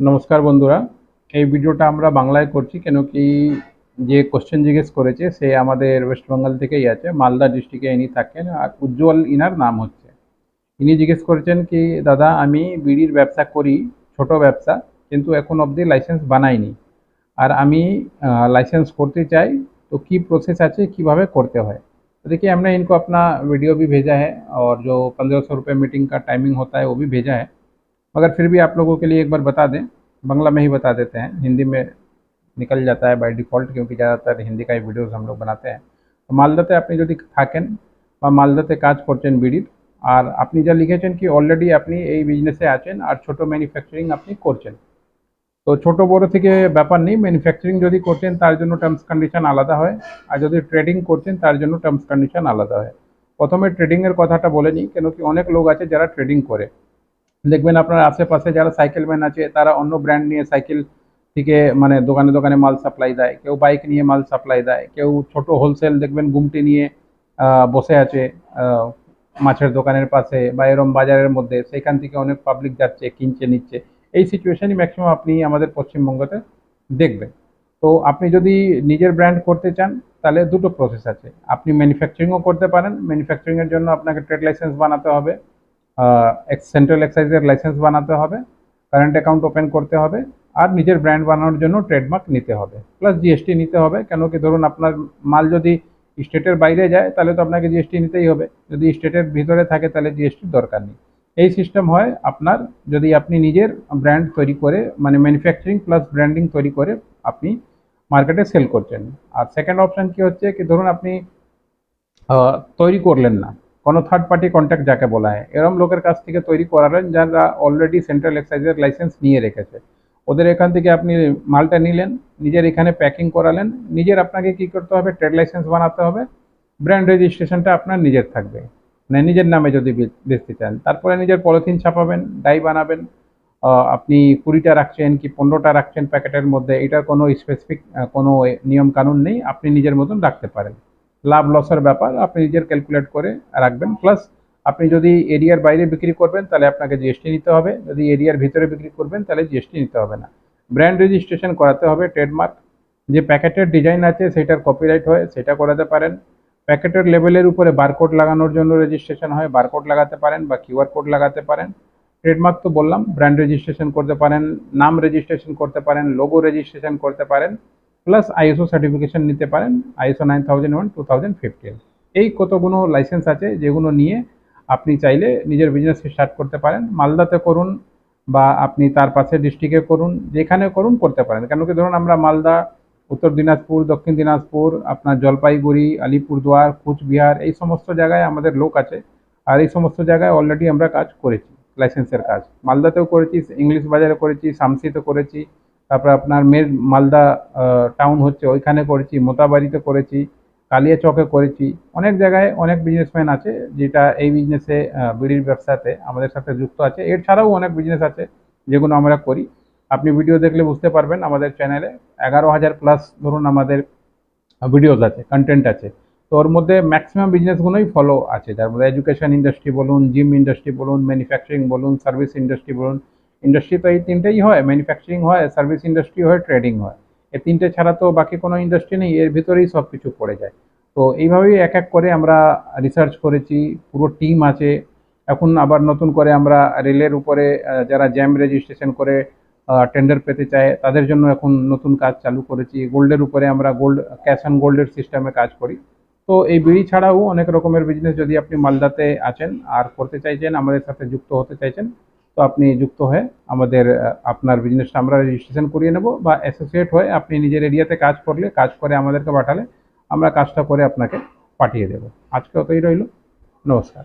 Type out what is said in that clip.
নমস্কার বন্ধুরা এই ভিডিওটা আমরা বাংলায় করছি কেন কি যে কোশ্চেন জিজ্ঞেস করেছে সে আমাদের ওয়েস্ট বেঙ্গল থেকেই আছে মালদা ডিস্ট্রিক্টে ইনি থাকেন আর উজ্জ্বল ইনার নাম হচ্ছে ইনি জিজ্ঞেস করেছেন কি দাদা আমি বিড়ির ব্যবসা করি ছোট ব্যবসা কিন্তু এখন অবধি লাইসেন্স বানাইনি আর আমি লাইসেंस করতে चाहे तो की प्रोसेस आचे किभावे करते हैं तो देखिए हमने इनको अपना वीडियो भी भेजा है और जो पंद्रह सौ रुपये मीटिंग का टाइमिंग होता है वो भी भेजा है मगर फिर भी आप लोगों के लिए एक बार बता दें बांग्ला में ही बता देते हैं हिंदी में निकल जाता है बाय डिफ़ॉल्ट क्योंकि ज़्यादातर हिंदी का ही वीडियोज़ हम लोग बनाते हैं তো মালদাতে আপনি যদি থাকেন বা মালদাতে কাজ করছেন বিড়ির আর আপনি যা লিখেছেন কি অলরেডি আপনি এই বিজনেসে আছেন আর ছোট ম্যানুফ্যাকচারিং আপনি করছেন তো ছোট বড় থেকে ব্যাপার নেই ম্যানুফ্যাকচারিং যদি করছেন তার জন্য টার্মস কন্ডিশন আলাদা হয় আর যদি ট্রেডিং করছেন তার জন্য টার্মস কন্ডিশন আলাদা হয় প্রথমে ট্রেডিংয়ের কথাটা বলে নিই কেন কি অনেক লোক আছে যারা ট্রেডিং করে দেখবেন আপনার আশেপাশে যারা সাইকেল ম্যান আছে, তারা অন্য ব্র্যান্ড নিয়ে সাইকেল থেকে মানে দোকানে দোকানে মাল সাপ্লাই দেয়। কেউ বাইক নিয়ে মাল সাপ্লাই দেয়। কেউ ছোট হোলসেল দেখবেন গুমটি নিয়ে বসে আছে মাছের দোকানের পাশে বা এরম বাজারের মধ্যে। সেখান থেকে অনেক পাবলিক যাচ্ছে, কিনছে, নিচ্ছে। এই সিচুয়েশনই ম্যাক্সিমাম আপনি আমাদের পশ্চিমবঙ্গতে দেখবেন। তো আপনি যদি নিজের ব্র্যান্ড করতে চান, তাহলে দুটো প্রসেস আছে। আপনি ম্যানুফ্যাকচারিংও করতে পারেন। ম্যানুফ্যাকচারিংয়ের জন্য আপনাকে ট্রেড লাইসেন্স বানাতে হবে। সেন্ট্রাল এক্সাইজের লাইসেন্স বানাতে হবে কারেন্ট অ্যাকাউন্ট ওপেন করতে হবে, আর নিজের ব্র্যান্ড বানানোর জন্য ট্রেডমার্ক নিতে হবে। প্লাস জিএসটি নিতে হবে, কেন কি ধরুন আপনার মাল যদি স্টেটের বাইরে যায়, তাহলে তো আপনাকে জিএসটি নিতেই হবে। যদি স্টেটের ভিতরে থাকে, তাহলে জিএসটির দরকার নেই। এই সিস্টেম হয় আপনার যদি আপনি নিজের ব্র্যান্ড তৈরি করে মানে ম্যানুফ্যাকচারিং প্লাস ব্র্যান্ডিং তৈরি করে আপনি মার্কেটে সেল করছেন। আর সেকেন্ড অপশন কি হচ্ছে, কি ধরুন আপনি তৈরি করলেন না। কোনো থার্ড পার্টি কন্ট্যাক্ট যাকে বলা হয়। এরম লোকের কাছ থেকে তৈরি করালেন যারা অলরেডি সেন্ট্রাল এক্সাইজের লাইসেন্স নিয়ে রেখেছে। ওদের এখান থেকে আপনি মালটা নিলেন, নিজের এখানে প্যাকিং করালেন, নিজের আপনাকে কি করতে হবে? ট্রেড লাইসেন্স বানাতে হবে ব্র্যান্ড রেজিস্ট্রেশনটা আপনার নিজের থাকবে। মানে নিজের নামে যদি বেচতে চান। তারপরে নিজের পলিথিন ছাপাবেন ডাই বানাবেন আপনি কুড়িটা রাখছেন কি পনেরোটা রাখছেন প্যাকেটের মধ্যে, এটার কোনো স্পেসিফিক কোনো নিয়ম কানুন নেই, আপনি নিজের মতন রাখতে পারেন। লাভ লসের ব্যাপার আপনি নিজের ক্যালকুলেট করে রাখবেন। প্লাস আপনি যদি এরিয়ার বাইরে বিক্রি করবেন, তাহলে আপনাকে জিএসটি নিতে হবে। যদি এরিয়ার ভিতরে বিক্রি করবেন, তাহলে জিএসটি নিতে হবে না। ব্র্যান্ড রেজিস্ট্রেশন করাতে হবে ট্রেডমার্ক যে প্যাকেটের ডিজাইন আছে, সেটার কপিরাইট হয়, সেটা করাতে পারেন। প্যাকেটের লেভেলের উপরে বারকোড লাগানোর জন্য রেজিস্ট্রেশন হয় বারকোড লাগাতে পারেন বা কিউআর কোড লাগাতে পারেন। ট্রেডমার্ক তো বললাম ব্র্যান্ড রেজিস্ট্রেশন করতে পারেন, নাম রেজিস্ট্রেশন করতে পারেন লোগো রেজিস্ট্রেশন করতে পারেন। প্লাস আইএসও সার্টিফিকেশন নিতে পারেন ISO nine thousand one two thousand fifteen এই কতগুলো লাইসেন্স আছে যেগুলো নিয়ে আপনি চাইলে নিজের বিজনেস স্টার্ট করতে পারেন। মালদাতে করুন বা আপনি তার পাশে ডিস্ট্রিক্টে করুন, যেখানে করুন করতে পারেন। কেন কি ধরুন আমরা মালদা, উত্তর দিনাজপুর, দক্ষিণ দিনাজপুর, আপনার জলপাইগুড়ি, আলিপুরদুয়ার, কুচবিহার, এই সমস্ত জায়গায় আমাদের লোক আছে। আর এই সমস্ত জায়গায় অলরেডি আমরা কাজ করেছি লাইসেন্সের কাজ। মালদাতেও করেছি, ইংলিশ বাজারে করেছি শামসিতে করেছি। তারপর আপনার মের মালদা টাউন হচ্ছে, ওইখানে করেছি, মোতাবাড়িতে করেছি, কালিয়াচকে করেছি, অনেক জায়গায় অনেক বিজনেসম্যান আছে, যেটা এই বিজনেসে বিড়ির ব্যবসাতে আমাদের সাথে যুক্ত আছে। এর ছাড়াও অনেক বিজনেস আছে, যেগুলো আমরা করি। আপনি ভিডিও দেখলে বুঝতে পারবেন আমাদের চ্যানেলে এগারো হাজার প্লাস ধরুন আমাদের ভিডিওস আছে কন্টেন্ট আছে। তো ওর মধ্যে ম্যাক্সিমাম বিজনেসগুলোই ফলো আছে। যার মধ্যে এডুকেশন ইন্ডাস্ট্রি বলুন জিম ইন্ডাস্ট্রি বলুন ম্যানুফ্যাকচারিং বলুন সার্ভিস ইন্ডাস্ট্রি বলুন ইন্ডাস্ট্রি তো এই তিনটেই হয় ম্যানুফ্যাকচারিং হয় সার্ভিস ইন্ডাস্ট্রি হয় ট্রেডিং হয়। এই তিনটে ছাড়া তো বাকি কোনো ইন্ডাস্ট্রি নেই, এর ভিতরেই সব কিছু পড়ে যায়। তো এইভাবেই এক এক করে আমরা রিসার্চ করেছি, পুরো টিম আছে। এখন আবার নতুন করে আমরা রেলের উপরে যারা জ্যাম রেজিস্ট্রেশন করে টেন্ডার পেতে চায়, তাদের জন্য এখন নতুন কাজ চালু করেছি। গোল্ডের উপরে আমরা গোল্ড ক্যাশ অ্যান্ড গোল্ডের সিস্টেমে কাজ করি। তো এই বিড়ি ছাড়াও অনেক রকমের বিজনেস যদি আপনি মালদাতে আছেন আর করতে চাইছেন, আমাদের সাথে যুক্ত হতে চাইছেন তো আপনি যুক্ত হয়ে আমাদের আপনার বিজনেসটা আমরা রেজিস্ট্রেশন করিয়ে নেব বা অ্যাসোসিয়েট হয়ে আপনি নিজের এরিয়াতে কাজ করলে, কাজ করে আমাদেরকে পাঠালে আমরা কাজটা করে আপনাকে পাঠিয়ে দেবো। আজকে অতই রইল। নমস্কার।